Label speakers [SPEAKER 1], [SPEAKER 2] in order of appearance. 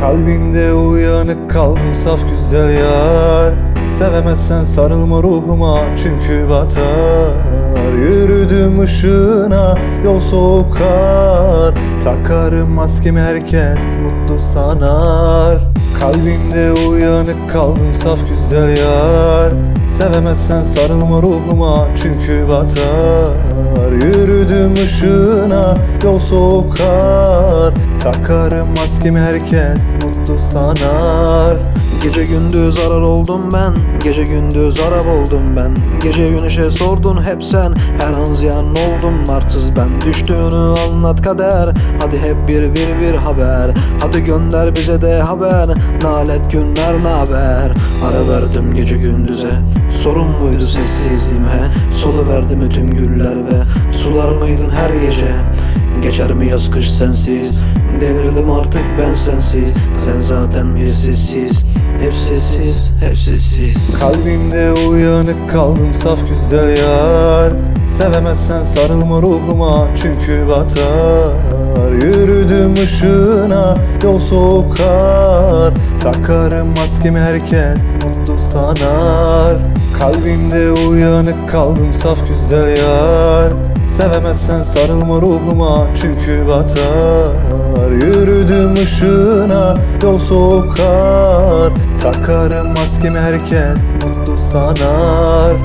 [SPEAKER 1] Kalbinde uyanık kaldım saf güzel yar. Sevemezsen sarılma ruhuma çünkü batar. Yürüdüm ışığına yol soğukar Takarım maskemi herkes mutlu sanar. Kalbimde uyanık kaldım saf güzel yar. Sevemezsen sarılma ruhuma çünkü batar Yürüdüm ışığına yol soğukar Takarım maskemi herkes mutlu sanar
[SPEAKER 2] Gece gündüz arar oldum ben Gece gündüz Arap oldum ben. Gece güneşe sordun hep sen Her an ziyan oldum arsız ben. Düştüğünü anlat kader Hadi hep bir bir bir haber. Hadi gönder bize de haber Nalet günler naber. Ara verdim gece gündüze Sorun muydu sessizliğime? Solu verdi tüm güller ve Sular mıydın her gece Geçer mi yaz kış sensiz? Delirdim artık ben sensiz. Sen zaten bir sessiz. Hep sessiz, hep sessiz.
[SPEAKER 1] Kalbimde uyanık kaldım saf güzel yar. Sevemezsen sarılma ruhuma çünkü batar. Yürüdüm ışığına yol soğukar Takarım maskemi herkes mutlu sanar. Kalbimde uyanık kaldım saf güzel yar Sevemezsen sarılma ruhuma. Çünkü batar Yürüdüm ışığına. Yol soğukar Takarım maskemi herkes mutlu sanar